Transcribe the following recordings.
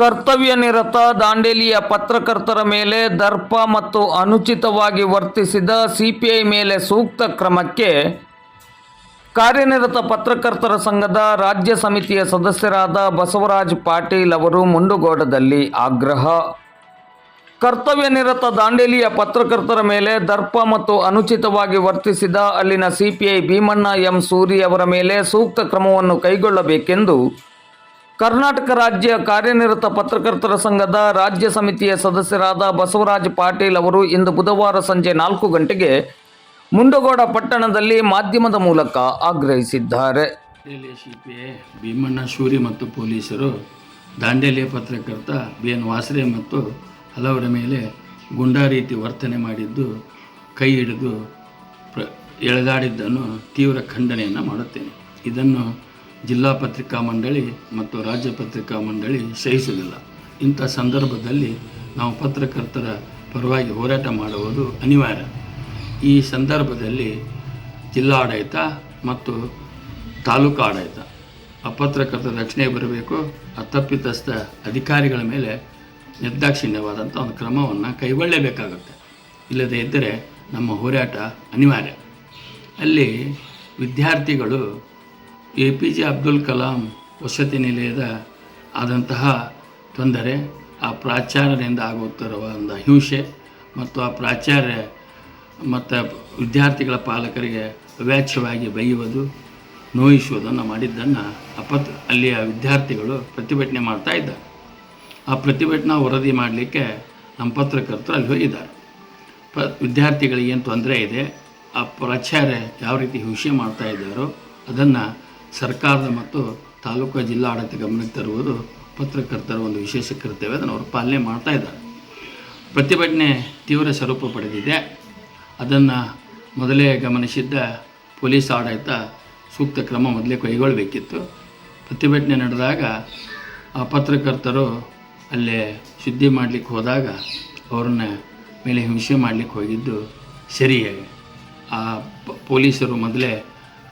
ಕರ್ತವ್ಯ ನಿರತ ದಾಂಡೇಲಿಯ ಪತ್ರಕರ್ತರ ಮೇಲೆ ದರ್ಪ ಮತ್ತು ಅನುಚಿತವಾಗಿ ವರ್ತಿಸಿದ ಸಿಪಿಐ ಮೇಲೆ ಸೂಕ್ತ ಕ್ರಮಕ್ಕೆ ಕಾರ್ಯನಿರತ ಪತ್ರಕರ್ತರ ಸಂಘದ ರಾಜ್ಯ ಸಮಿತಿಯ ಸದಸ್ಯರಾದ ಬಸವರಾಜ್ ಪಾಟೀಲ್ ಅವರು ಮುಂಡುಗೋಡದಲ್ಲಿ ಆಗ್ರಹ. ಕರ್ತವ್ಯ ನಿರತ ದಾಂಡೇಲಿಯ ಪತ್ರಕರ್ತರ ಮೇಲೆ ದರ್ಪ ಮತ್ತು ಅನುಚಿತವಾಗಿ ವರ್ತಿಸಿದ ಅಲ್ಲಿನ ಸಿಪಿಐ ಭೀಮಣ್ಣ ಎಂ ಸೂರಿ ಅವರ ಮೇಲೆ ಸೂಕ್ತ ಕ್ರಮವನ್ನು ಕೈಗೊಳ್ಳಬೇಕೆಂದು ಕರ್ನಾಟಕ ರಾಜ್ಯ ಕಾರ್ಯನಿರತ ಪತ್ರಕರ್ತರ ಸಂಘದ ರಾಜ್ಯ ಸಮಿತಿಯ ಸದಸ್ಯರಾದ ಬಸವರಾಜ ಪಾಟೀಲ್ ಅವರು ಇಂದು ಬುಧವಾರ ಸಂಜೆ ನಾಲ್ಕು ಗಂಟೆಗೆ ಮುಂಡಗೋಡ ಪಟ್ಟಣದಲ್ಲಿ ಮಾಧ್ಯಮದ ಮೂಲಕ ಆಗ್ರಹಿಸಿದ್ದಾರೆ. ಭೀಮಣ್ಣ ಶೂರಿ ಮತ್ತು ಪೊಲೀಸರು ದಾಂಡೇಲಿಯ ಪತ್ರಕರ್ತ ಬಿ. ಎನ್. ವಾಸರೆ ಮತ್ತು ಹಲವರ ಮೇಲೆ ಗುಂಡಾ ರೀತಿ ವರ್ತನೆ ಮಾಡಿದ್ದು, ಕೈ ಹಿಡಿದು ಪ್ರ, ಎಳೆದಾಡಿದ್ದನ್ನು ತೀವ್ರ ಖಂಡನೆಯನ್ನು ಮಾಡುತ್ತೇನೆ. ಇದನ್ನು ಜಿಲ್ಲಾ ಪತ್ರಿಕಾ ಮಂಡಳಿ ಮತ್ತು ರಾಜ್ಯ ಪತ್ರಿಕಾ ಮಂಡಳಿ ಸಹಿಸಲಿಲ್ಲ. ಇಂಥ ಸಂದರ್ಭದಲ್ಲಿ ನಾವು ಪತ್ರಕರ್ತರ ಪರವಾಗಿ ಹೋರಾಟ ಮಾಡುವುದು ಅನಿವಾರ್ಯ. ಈ ಸಂದರ್ಭದಲ್ಲಿ ಜಿಲ್ಲಾಡಳಿತ ಮತ್ತು ತಾಲೂಕು ಆಡಳಿತ ಆ ಪತ್ರಕರ್ತರ ರಕ್ಷಣೆ ಬರಬೇಕು, ಆ ತಪ್ಪಿತಸ್ಥ ಅಧಿಕಾರಿಗಳ ಮೇಲೆ ನಿರ್ದಾಕ್ಷಿಣ್ಯವಾದಂಥ ಒಂದು ಕ್ರಮವನ್ನು ಕೈಗೊಳ್ಳಲೇಬೇಕಾಗುತ್ತೆ. ಇಲ್ಲದೇ ಇದ್ದರೆ ನಮ್ಮ ಹೋರಾಟ ಅನಿವಾರ್ಯ. ಅಲ್ಲಿ ವಿದ್ಯಾರ್ಥಿಗಳು A P J Abdul Kalam ವಸತಿ ನಿಲಯದ ಆದಂತಹ ತೊಂದರೆ, ಆ ಪ್ರಾಚಾರ್ಯರಿಂದ ಆಗುತ್ತಿರುವ ಒಂದು ಹಿಂಸೆ ಮತ್ತು ಆ ಪ್ರಾಚಾರ್ಯ ಮತ್ತು ವಿದ್ಯಾರ್ಥಿಗಳ ಪಾಲಕರಿಗೆ ವ್ಯಾಚ್ಯವಾಗಿ ಬೈಯುವುದು, ನೋಯಿಸುವುದನ್ನು ಮಾಡಿದ್ದನ್ನು ಅಪತ್ ಅಲ್ಲಿಯ ವಿದ್ಯಾರ್ಥಿಗಳು ಪ್ರತಿಭಟನೆ ಮಾಡ್ತಾ ಇದ್ದಾರೆ. ಆ ಪ್ರತಿಭಟನಾ ವರದಿ ಮಾಡಲಿಕ್ಕೆ ನಮ್ಮ ಪತ್ರಕರ್ತರು ಅಲ್ಲಿ ಹೋಗಿದ್ದಾರೆ. ಪ ವಿದ್ಯಾರ್ಥಿಗಳಿಗೆ ಏನು ತೊಂದರೆ ಇದೆ, ಆ ಪ್ರಾಚಾರ್ಯ ಯಾವ ರೀತಿ ಹಿಂಸೆ ಮಾಡ್ತಾ ಇದ್ದಾರೋ ಅದನ್ನು ಸರ್ಕಾರದ ಮತ್ತು ತಾಲೂಕು ಜಿಲ್ಲಾ ಆಡಳಿತ ಗಮನಕ್ಕೆ ತರುವುದು ಪತ್ರಕರ್ತರ ಒಂದು ವಿಶೇಷ ಕರ್ತವ್ಯ. ಅದನ್ನು ಅವರು ಪಾಲನೆ ಮಾಡ್ತಾ ಇದ್ದಾರೆ. ಪ್ರತಿಭಟನೆ ತೀವ್ರ ಸ್ವರೂಪ ಪಡೆದಿದೆ. ಅದನ್ನು ಮೊದಲೇ ಗಮನಿಸಿದ್ದ ಪೊಲೀಸ್ ಆಡಳಿತ ಸೂಕ್ತ ಕ್ರಮ ಮೊದಲೇ ಕೈಗೊಳ್ಳಬೇಕಿತ್ತು. ಪ್ರತಿಭಟನೆ ನಡೆದಾಗ ಆ ಪತ್ರಕರ್ತರು ಅಲ್ಲೇ ಸುದ್ದಿ ಮಾಡಲಿಕ್ಕೆ ಹೋದಾಗ ಅವ್ರನ್ನ ಮೇಲೆ ಹಿಂಸೆ ಮಾಡಲಿಕ್ಕೆ ಹೋಗಿದ್ದು ಸರಿಯಾಗಿ. ಆ ಪೊಲೀಸರು ಮೊದಲೇ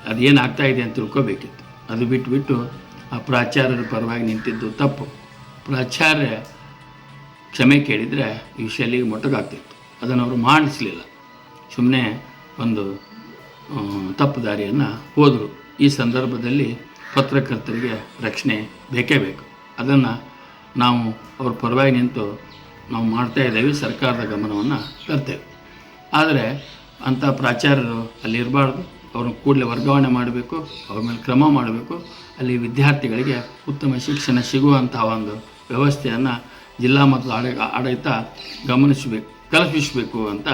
ಅದೇನು ಆಗ್ತಾ ಇದೆ ಅಂತ ತಿಳ್ಕೊಬೇಕಿತ್ತು. ಅದು ಬಿಟ್ಟುಬಿಟ್ಟು ಆ ಪ್ರಾಚಾರ್ಯರ ಪರವಾಗಿ ನಿಂತಿದ್ದು ತಪ್ಪು. ಪ್ರಾಚಾರ್ಯ ಕ್ಷಮೆ ಕೇಳಿದರೆ ಈ ವಿಷಯ ಅಲ್ಲಿಗೆ ಮೊಟಕಾಗ್ತಿತ್ತು. ಅದನ್ನು ಅವರು ಮಾಡಿಸಲಿಲ್ಲ. ಸುಮ್ಮನೆ ಒಂದು ತಪ್ಪು ದಾರಿಯನ್ನು ಹೋದರು. ಈ ಸಂದರ್ಭದಲ್ಲಿ ಪತ್ರಕರ್ತರಿಗೆ ರಕ್ಷಣೆ ಬೇಕೇ ಬೇಕು. ಅದನ್ನು ನಾವು ಅವ್ರ ಪರವಾಗಿ ನಿಂತು ನಾವು ಮಾಡ್ತಾ ಇದ್ದೇವೆ, ಸರ್ಕಾರದ ಗಮನವನ್ನು ತರ್ತೇವೆ. ಆದರೆ ಅಂಥ ಪ್ರಾಚಾರ್ಯರು ಅಲ್ಲಿ ಇರಬಾರ್ದು ಅವ್ರನ್ನ ಕೂಡಲೇ ವರ್ಗಾವಣೆ ಮಾಡಬೇಕು, ಅವ್ರ ಮೇಲೆ ಕ್ರಮ ಮಾಡಬೇಕು. ಅಲ್ಲಿ ವಿದ್ಯಾರ್ಥಿಗಳಿಗೆ ಉತ್ತಮ ಶಿಕ್ಷಣ ಸಿಗುವಂತಹ ಒಂದು ವ್ಯವಸ್ಥೆಯನ್ನು ಜಿಲ್ಲಾ ಮತ್ತು ಆಡ, ಆಡಳಿತ ಗಮನಿಸಬೇಕು, ಕಲ್ಪಿಸಬೇಕು ಅಂತ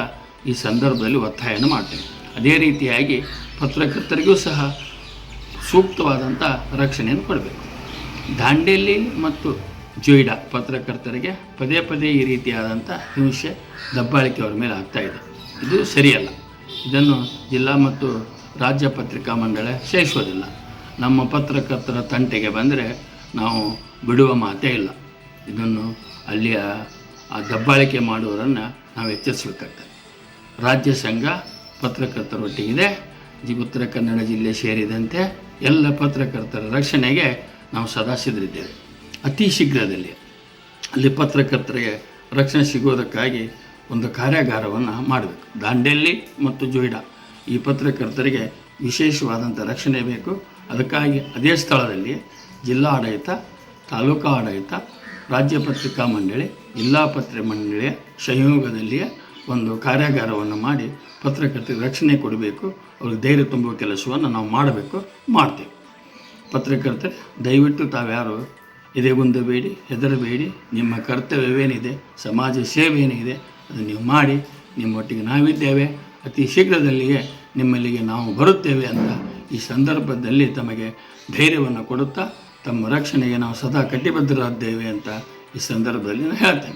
ಈ ಸಂದರ್ಭದಲ್ಲಿ ಒತ್ತಾಯನ ಮಾಡ್ತೇನೆ. ಅದೇ ರೀತಿಯಾಗಿ ಪತ್ರಕರ್ತರಿಗೂ ಸಹ ಸೂಕ್ತವಾದಂಥ ರಕ್ಷಣೆಯನ್ನು ಕೊಡಬೇಕು. ದಾಂಡೇಲಿ ಮತ್ತು ಜೊಯ್ಡಾ ಪತ್ರಕರ್ತರಿಗೆ ಪದೇ ಪದೇ ಈ ರೀತಿಯಾದಂಥ ಹಿಂಸೆ, ದಬ್ಬಾಳಿಕೆ ಅವರ ಮೇಲೆ ಆಗ್ತಾಯಿದೆ ಇದೆ. ಇದು ಸರಿಯಲ್ಲ. ಇದನ್ನು ಜಿಲ್ಲಾ ಮತ್ತು ರಾಜ್ಯ ಪತ್ರಿಕಾ ಮಂಡಳ ಸೇರಿಸೋದಿಲ್ಲ. ನಮ್ಮ ಪತ್ರಕರ್ತರ ತಂಟೆಗೆ ಬಂದರೆ ನಾವು ಬಿಡುವ ಮಾತೇ ಇಲ್ಲ. ಇದನ್ನು ಅಲ್ಲಿಯ ಆ ದಬ್ಬಾಳಿಕೆ ಮಾಡುವವರನ್ನು ನಾವು ಎಚ್ಚರಿಸಬೇಕಾಗ್ತದೆ. ರಾಜ್ಯ ಸಂಘ ಪತ್ರಕರ್ತರೊಟ್ಟಿಗಿದೆ ಉತ್ತರ ಕನ್ನಡ ಜಿಲ್ಲೆ ಸೇರಿದಂತೆ ಎಲ್ಲ ಪತ್ರಕರ್ತರ ರಕ್ಷಣೆಗೆ ನಾವು ಸದಾ ಸಿದ್ಧರಿದ್ದೇವೆ. ಅತಿ ಶೀಘ್ರದಲ್ಲಿ ಅಲ್ಲಿ ಪತ್ರಕರ್ತರಿಗೆ ರಕ್ಷಣೆ ಸಿಗೋದಕ್ಕಾಗಿ ಒಂದು ಕಾರ್ಯಾಗಾರವನ್ನು ಮಾಡಬೇಕು. ದಾಂಡೇಲಿ ಮತ್ತು ಜೊಯ್ಡಾ ಈ ಪತ್ರಕರ್ತರಿಗೆ ವಿಶೇಷವಾದಂಥ ರಕ್ಷಣೆ ಬೇಕು. ಅದಕ್ಕಾಗಿ ಅದೇ ಸ್ಥಳದಲ್ಲಿ ಜಿಲ್ಲಾ ಆಡಳಿತ, ತಾಲೂಕಾ ಆಡಳಿತ, ರಾಜ್ಯ ಪತ್ರಿಕಾ ಮಂಡಳಿ, ಜಿಲ್ಲಾ ಪತ್ರಿಕೆ ಮಂಡಳಿಯ ಸಂಯೋಗದಲ್ಲಿಯೇ ಒಂದು ಕಾರ್ಯಾಗಾರವನ್ನು ಮಾಡಿ ಪತ್ರಕರ್ತರಿಗೆ ರಕ್ಷಣೆ ಕೊಡಬೇಕು. ಅವ್ರಿಗೆ ಧೈರ್ಯ ತುಂಬುವ ಕೆಲಸವನ್ನು ನಾವು ಮಾಡಬೇಕು, ಮಾಡ್ತೇವೆ. ಪತ್ರಕರ್ತರು, ದಯವಿಟ್ಟು ತಾವ್ಯಾರು ಎದೆಗುಂದಬೇಡಿ ಹೆದರಬೇಡಿ. ನಿಮ್ಮ ಕರ್ತವ್ಯವೇನಿದೆ, ಸಮಾಜ ಸೇವೆ ಏನಿದೆ ಅದನ್ನು ನೀವು ಮಾಡಿ. ನಿಮ್ಮೊಟ್ಟಿಗೆ ನಾವಿದ್ದೇವೆ. ಅತಿ ಶೀಘ್ರದಲ್ಲಿಯೇ ನಿಮ್ಮಲ್ಲಿಗೆ ನಾವು ಬರುತ್ತೇವೆ ಅಂತ ಈ ಸಂದರ್ಭದಲ್ಲಿ ತಮಗೆ ಧೈರ್ಯವನ್ನು ಕೊಡುತ್ತಾ ತಮ್ಮ ರಕ್ಷಣೆಗೆ ನಾವು ಸದಾ ಕಟಿಬದ್ಧರಾದ್ದೇವೆ ಅಂತ ಈ ಸಂದರ್ಭದಲ್ಲಿ ನಾನು ಹೇಳ್ತೇನೆ.